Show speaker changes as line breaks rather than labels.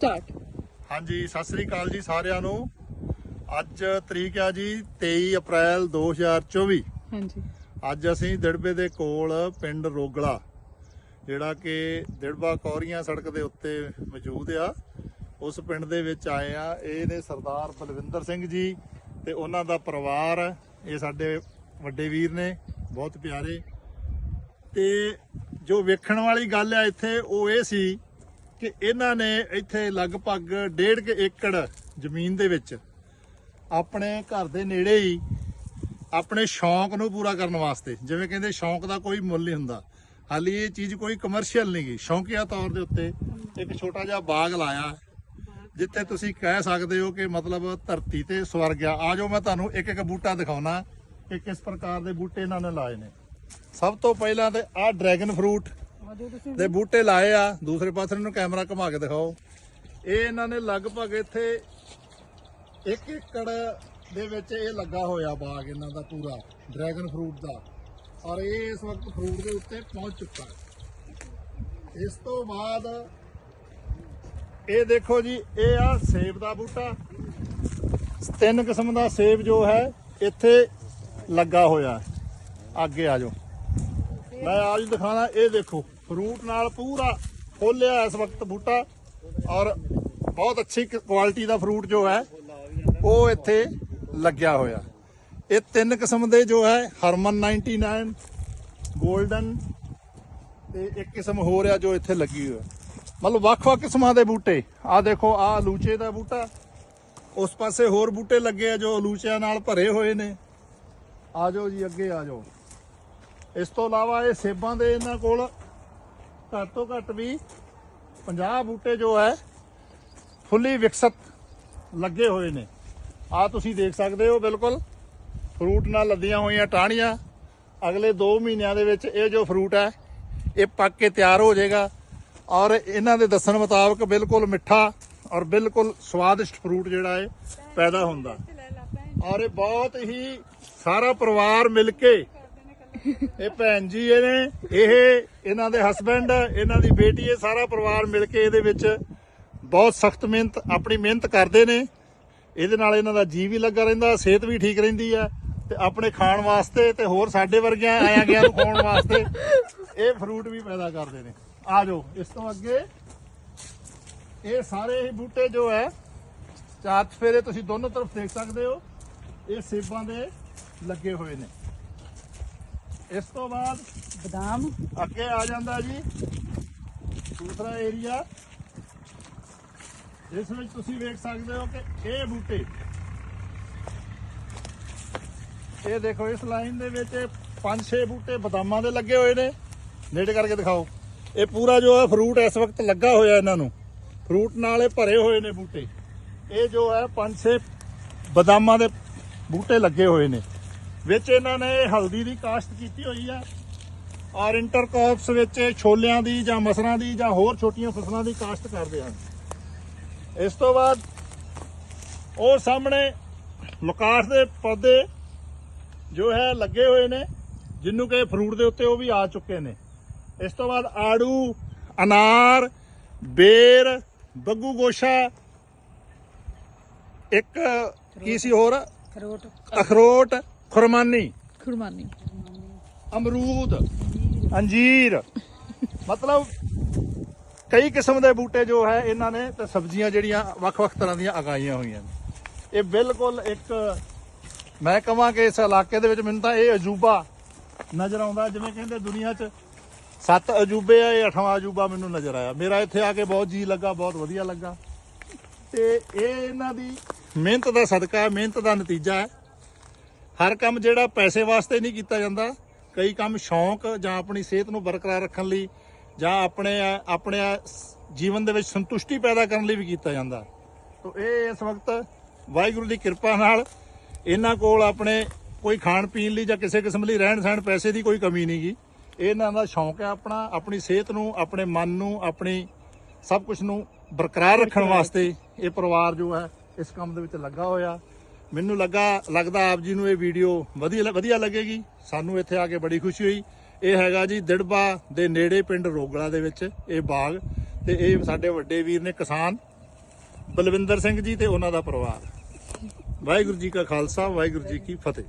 Start
ਹਾਂਜੀ ਸਤਿ ਸ੍ਰੀ ਅਕਾਲ ਜੀ ਸਾਰਿਆਂ ਨੂੰ। ਅੱਜ ਤਰੀਕ ਆ ਜੀ 23 ਅਪ੍ਰੈਲ 2024
ਹਾਂਜੀ।
ਅੱਜ ਅਸੀਂ ਦਿੜਬੇ ਦੇ ਕੋਲ ਪਿੰਡ ਰੋਗਲਾ ਜਿਹੜਾ ਕਿ ਦਿੜਬਾ ਕੌਰੀਆਂ ਸੜਕ ਦੇ ਉੱਤੇ ਮੌਜੂਦ ਆ। ਉਸ ਪਿੰਡ ਦੇ ਵਿੱਚ ਆਏ ਆ। ਇਹ ਨੇ ਸਰਦਾਰ ਬਲਵਿੰਦਰ ਸਿੰਘ ਜੀ ਤੇ ਉਹਨਾਂ ਦਾ ਪਰਿਵਾਰ ਇਹ ਸਾਡੇ ਵੱਡੇ ਵੀਰ ਨੇ ਬਹੁਤ ਪਿਆਰੇ। ਤੇ ਜੋ ਵੇਖਣ ਵਾਲੀ ਗੱਲ ਆ ਇੱਥੇ ਉਹ ਇਹ ਸੀ ਕਿ ਇਹਨਾਂ ਨੇ ਇੱਥੇ ਲਗਭਗ 1.5 ਏਕੜ ਜ਼ਮੀਨ ਦੇ ਵਿੱਚ ਆਪਣੇ ਘਰ ਦੇ ਨੇੜੇ ਹੀ ਆਪਣੇ ਸ਼ੌਂਕ ਨੂੰ ਪੂਰਾ ਕਰਨ ਵਾਸਤੇ, ਜਿਵੇਂ ਕਹਿੰਦੇ ਸ਼ੌਂਕ ਦਾ ਕੋਈ ਮੁੱਲ ਨਹੀਂ ਹੁੰਦਾ। ਹਾਲੀ ਇਹ ਚੀਜ਼ ਕੋਈ ਕਮਰਸ਼ੀਅਲ ਨਹੀਂ ਗਈ। ਸ਼ੌਂਕੀਆ ਤੌਰ ਦੇ ਉੱਤੇ ਇੱਕ ਛੋਟਾ ਜਿਹਾ ਬਾਗ ਲਾਇਆ, ਜਿੱਥੇ ਤੁਸੀਂ ਕਹਿ ਸਕਦੇ ਹੋ ਕਿ ਮਤਲਬ ਧਰਤੀ ਤੇ ਸਵਰਗ ਆ। ਆਜੋ ਮੈਂ ਤੁਹਾਨੂੰ ਇੱਕ ਇੱਕ ਬੂਟਾ ਦਿਖਾਉਣਾ ਕਿ ਕਿਸ ਪ੍ਰਕਾਰ ਦੇ ਬੂਟੇ ਇਹਨਾਂ ਨੇ ਲਾਏ ਨੇ। ਸਭ ਤੋਂ ਪਹਿਲਾਂ ਤੇ ਆਹ ਡਰੈਗਨ ਫਰੂਟ ਦੇ ਬੂਟੇ ਲਾਏ ਆ, ਦੂਸਰੇ ਪਾਸੇ ਨੂੰ ਕੈਮਰਾ ਘੁਮਾ ਕੇ ਦਿਖਾਓ। ਇਹ ਇਹਨਾਂ ਨੇ ਲਗਭਗ ਇੱਥੇ 1 ਏਕੜ ਦੇ ਵਿੱਚ ਇਹ ਲੱਗਾ ਹੋਇਆ ਬਾਗ ਇਹਨਾਂ ਦਾ ਪੂਰਾ, ਡਰੈਗਨ ਫਰੂਟ ਦਾ। ਔਰ ਇਹ ਇਸ ਵਕਤ ਫਰੂਟ ਦੇ ਉੱਤੇ ਪਹੁੰਚ ਚੁੱਕਾ ਹੈ। ਇਸ ਤੋਂ ਬਾਅਦ ਇਹ ਦੇਖੋ ਜੀ, ਇਹ ਆ ਸੇਬ ਦਾ ਬੂਟਾ। ਤਿੰਨ ਕਿਸਮ ਦਾ ਸੇਬ ਜੋ ਹੈ, ਇੱਥੇ ਲੱਗਾ ਹੋਇਆ ਅੱਗੇ ਆ ਜਾਓ। ਮੈਂ ਅੱਜ ਦਿਖਾਣਾ, ਇਹ ਦੇਖੋ। ਫਰੂਟ ਨਾਲ ਪੂਰਾ ਖੋਲਿਆ ਇਸ ਵਕਤ ਬੂਟਾ ਔਰ ਬਹੁਤ ਅੱਛੀ ਕੁਆਲਿਟੀ ਦਾ ਫਰੂਟ ਜੋ ਹੈ, ਉਹ ਇੱਥੇ ਲੱਗਿਆ ਹੋਇਆ। ਇਹ ਤਿੰਨ ਕਿਸਮ ਦੇ ਜੋ ਹੈ, ਹਰਮਨ 99 골ਡਨ ਤੇ ਇੱਕ ਕਿਸਮ ਹੋਰ ਆ ਜੋ ਇੱਥੇ ਲੱਗੀ ਹੋਈ ਹੈ। ਮਤਲਬ ਵੱਖ-ਵੱਖ ਕਿਸਮਾਂ ਦੇ ਬੂਟੇ। ਆ ਦੇਖੋ ਆ ਲੂਚੇ ਦਾ ਬੂਟਾ। ਉਸ ਪਾਸੇ ਹੋਰ ਬੂਟੇ ਲੱਗੇ ਆ ਜੋ ਲੂਚਿਆਂ ਨਾਲ ਭਰੇ ਹੋਏ ਨੇ। ਆ ਜਾਓ ਜੀ, ਅੱਗੇ ਆ ਜਾਓ। ਇਸ ਤੋਂ ਇਲਾਵਾ ਇਹ ਸੇਬਾਂ ਦੇ ਇਹਨਾਂ ਕੋਲ ਘੱਟ ਤੋਂ ਘੱਟ ਵੀ 50 ਬੂਟੇ ਜੋ ਹੈ, ਫੁੱਲੀ ਵਿਕਸਤ ਲੱਗੇ ਹੋਏ ਨੇ। ਆ ਤੁਸੀਂ ਦੇਖ ਸਕਦੇ ਹੋ ਬਿਲਕੁਲ, ਫਰੂਟ ਨਾਲ ਲੱਦੀਆਂ ਹੋਈਆਂ ਟਾਹਣੀਆਂ। ਅਗਲੇ 2 ਮਹੀਨਿਆਂ ਦੇ ਵਿੱਚ ਇਹ ਜੋ ਫਰੂਟ ਹੈ, ਇਹ ਪੱਕ ਕੇ ਤਿਆਰ ਹੋ ਜਾਏਗਾ। ਔਰ ਇਹਨਾਂ ਦੇ ਦੱਸਣ ਮੁਤਾਬਕ ਬਿਲਕੁਲ ਮਿੱਠਾ ਔਰ ਬਿਲਕੁਲ ਸਵਾਦਿਸ਼ਟ ਫਰੂਟ ਜਿਹੜਾ ਹੈ, ਪੈਦਾ ਹੁੰਦਾ। ਔਰ ਇਹ ਬਹੁਤ ਹੀ ਸਾਰਾ ਪਰਿਵਾਰ ਮਿਲ ਕੇ ਇਹ ਭੈਣ ਜੀ ਇਹ ਨੇ ਇਹ ਇਹਨਾਂ ਦੇ ਹਸਬੰਡ ਇਹਨਾਂ ਦੀ ਬੇਟੀ, ਇਹ ਸਾਰਾ ਪਰਿਵਾਰ ਮਿਲ ਕੇ ਇਹਦੇ ਵਿੱਚ ਬਹੁਤ ਸਖਤ ਮਿਹਨਤ, ਆਪਣੀ ਮਿਹਨਤ ਕਰਦੇ ਨੇ। ਇਹਦੇ ਨਾਲ ਇਹਨਾਂ ਦਾ ਜੀ ਵੀ ਲੱਗਾ ਰਹਿੰਦਾ, ਸਿਹਤ ਵੀ ਠੀਕ ਰਹਿੰਦੀ ਹੈ ਤੇ ਆਪਣੇ ਖਾਣ ਵਾਸਤੇ ਤੇ ਹੋਰ ਸਾਡੇ ਵਰਗਿਆਂ ਆਇਆ ਗਿਆ ਨੂੰ ਖਾਣ ਵਾਸਤੇ ਇਹ ਫਰੂਟ ਵੀ ਪੈਦਾ ਕਰਦੇ ਨੇ। ਆ ਜਾਓ, ਇਸ ਤੋਂ ਅੱਗੇ ਇਹ ਸਾਰੇ ਹੀ ਬੂਟੇ ਜੋ ਹੈ, ਚਾਰ ਚਫੇਰੇ ਤੁਸੀਂ ਦੋਨੋਂ ਤਰਫ ਦੇਖ ਸਕਦੇ ਹੋ, ਇਹ ਸੇਬਾਂ ਦੇ ਲੱਗੇ ਹੋਏ ਨੇ। ਇਸ ਤੋਂ ਬਾਅਦ
ਬਦਾਮ।
ਅੱਗੇ ਆ ਜਾਂਦਾ ਜੀ। ਦੂਸਰਾ ਏਰੀਆ ਇਸ ਵਿੱਚ ਤੁਸੀਂ ਵੇਖ ਸਕਦੇ ਹੋ ਕਿ ਇਹ ਬੂਟੇ। ਇਹ ਦੇਖੋ ਇਸ ਲਾਈਨ ਦੇ ਵਿੱਚ 5-6 ਬੂਟੇ ਬਦਾਮਾਂ ਦੇ ਲੱਗੇ ਹੋਏ ਨੇ। ਨੇੜੇ ਕਰਕੇ ਦਿਖਾਓ। ਇਹ ਪੂਰਾ ਜੋ ਹੈ ਫਰੂਟ ਇਸ ਵਕਤ ਲੱਗਾ ਹੋਇਆ ਇਹਨਾਂ ਨੂੰ। ਫਰੂਟ ਨਾਲ ਇਹ ਭਰੇ ਹੋਏ ਨੇ ਬੂਟੇ। ਇਹ ਜੋ ਹੈ 5-6 ਬਦਾਮਾਂ ਦੇ ਬੂਟੇ ਲੱਗੇ ਹੋਏ ਨੇ। ਵਿੱਚ ਇਹਨਾਂ ਨੇ ਹਲਦੀ ਦੀ ਕਾਸ਼ਤ ਕੀਤੀ ਹੋਈ ਆ। ਔਰ ਇੰਟਰਕ੍ਰੌਪਸ ਵਿੱਚ ਛੋਲਿਆਂ ਦੀ ਜਾਂ ਮਸਰਾਂ ਦੀ ਜਾਂ ਹੋਰ ਛੋਟੀਆਂ ਫਸਲਾਂ ਦੀ ਕਾਸ਼ਤ ਕਰਦੇ ਹਨ। ਇਸ ਤੋਂ ਬਾਅਦ ਉਹ ਸਾਹਮਣੇ ਲੁਕਾਸ਼ ਦੇ ਪੌਦੇ ਜੋ ਹੈ ਲੱਗੇ ਹੋਏ ਨੇ ਜਿਹਨੂੰ ਕਿ ਫਰੂਟ ਦੇ ਉੱਤੇ ਉਹ ਵੀ ਆ ਚੁੱਕੇ ਨੇ। ਇਸ ਤੋਂ ਬਾਅਦ ਆੜੂ ਅਨਾਰ ਬੇਰ ਬੱਗੂ ਗੋਸ਼ਾ ਇੱਕ ਕੀ ਸੀ ਹੋਰ?
ਖਰੋਟ
ਅਖਰੋਟ ਖੁਰਮਾਨੀ।
ਖੁਰਮਾਨੀ।
ਅਮਰੂਦ। ਅੰਜੀਰ। ਮਤਲਬ ਕਈ ਕਿਸਮ ਦੇ ਬੂਟੇ ਜੋ ਹੈ ਇਹਨਾਂ ਨੇ ਤੇ ਸਬਜ਼ੀਆਂ ਜਿਹੜੀਆਂ ਵੱਖ-ਵੱਖ ਤਰ੍ਹਾਂ ਦੀਆਂ ਉਗਾਈਆਂ ਹੋਈਆਂ ਨੇ। ਇਹ ਬਿਲਕੁਲ ਇੱਕ ਮੈਂ ਕਹਾਂ ਕਿ ਇਸ ਇਲਾਕੇ ਦੇ ਵਿੱਚ ਮੈਨੂੰ ਤਾਂ ਇਹ ਅਜੂਬਾ ਨਜ਼ਰ ਆਉਂਦਾ ਜਿਵੇਂ ਕਹਿੰਦੇ ਦੁਨੀਆ 'ਚ ਸੱਤ ਅਜੂਬੇ ਆ ਇਹ ਅਠਵਾਂ ਅਜੂਬਾ ਮੈਨੂੰ ਨਜ਼ਰ ਆਇਆ। ਮੇਰਾ ਇੱਥੇ ਆ ਕੇ ਬਹੁਤ ਜੀ ਲੱਗਾ ਬਹੁਤ ਵਧੀਆ ਲੱਗਾ। ਤੇ ਇਹ ਇਹਨਾਂ ਦੀ ਮਿਹਨਤ ਦਾ ਸਦਕਾ ਹੈ ਮਿਹਨਤ ਦਾ ਨਤੀਜਾ ਹੈ। ਹਰ ਕੰਮ ਜਿਹੜਾ ਪੈਸੇ ਵਾਸਤੇ ਨਹੀਂ ਕੀਤਾ ਜਾਂਦਾ। ਕਈ ਕੰਮ ਸ਼ੌਂਕ ਜਾਂ ਆਪਣੀ ਸਿਹਤ ਨੂੰ ਬਰਕਰਾਰ ਰੱਖਣ ਲਈ ਜਾਂ ਆਪਣੇ ਆਪਣੇ ਜੀਵਨ ਦੇ ਵਿੱਚ ਸੰਤੁਸ਼ਟੀ ਪੈਦਾ ਕਰਨ ਲਈ ਵੀ ਕੀਤਾ ਜਾਂਦਾ। ਤੋ ਇਹ ਇਸ ਵਕਤ ਵਾਹਿਗੁਰੂ ਦੀ ਕਿਰਪਾ ਨਾਲ ਇਹਨਾਂ ਕੋਲ ਆਪਣੇ ਕੋਈ ਖਾਣ ਪੀਣ ਲਈ ਜਾਂ ਕਿਸੇ ਕਿਸਮ ਲਈ ਰਹਿਣ ਸਹਿਣ ਪੈਸੇ ਦੀ ਕੋਈ ਕਮੀ ਨਹੀਂਗੀ ਇਹਨਾਂ ਦਾ ਸ਼ੌਂਕ ਹੈ ਆਪਣਾ, ਆਪਣੀ ਸਿਹਤ ਨੂੰ, ਆਪਣੇ ਮਨ ਨੂੰ, ਆਪਣੀ ਸਭ ਕੁਝ ਨੂੰ ਬਰਕਰਾਰ ਰੱਖਣ ਵਾਸਤੇ ਇਹ ਪਰਿਵਾਰ ਜੋ ਹੈ ਇਸ ਕੰਮ ਦੇ ਵਿੱਚ ਲੱਗਾ ਹੋਇਆ। ਮੈਨੂੰ ਲੱਗਾ, ਲੱਗਦਾ ਆਪ ਜੀ ਨੂੰ ਇਹ ਵੀਡੀਓ ਵਧੀਆ ਵਧੀਆ ਲੱਗੇਗੀ। ਸਾਨੂੰ ਇੱਥੇ ਆ ਕੇ ਬੜੀ ਖੁਸ਼ੀ ਹੋਈ। ਇਹ ਹੈਗਾ ਜੀ ਦਿੜਬਾ ਦੇ ਨੇੜੇ ਪਿੰਡ ਰੋਗਲਾ ਦੇ ਵਿੱਚ, ਇਹ ਬਾਗ। ਤੇ ਇਹ ਸਾਡੇ ਵੱਡੇ ਵੀਰ ਨੇ ਕਿਸਾਨ ਬਲਵਿੰਦਰ ਸਿੰਘ ਜੀ ਤੇ ਉਹਨਾਂ ਦਾ ਪਰਿਵਾਰ। ਵਾਹਿਗੁਰੂ ਜੀ ਕਾ ਖਾਲਸਾ, ਵਾਹਿਗੁਰੂ ਜੀ ਕੀ ਫਤਿਹ।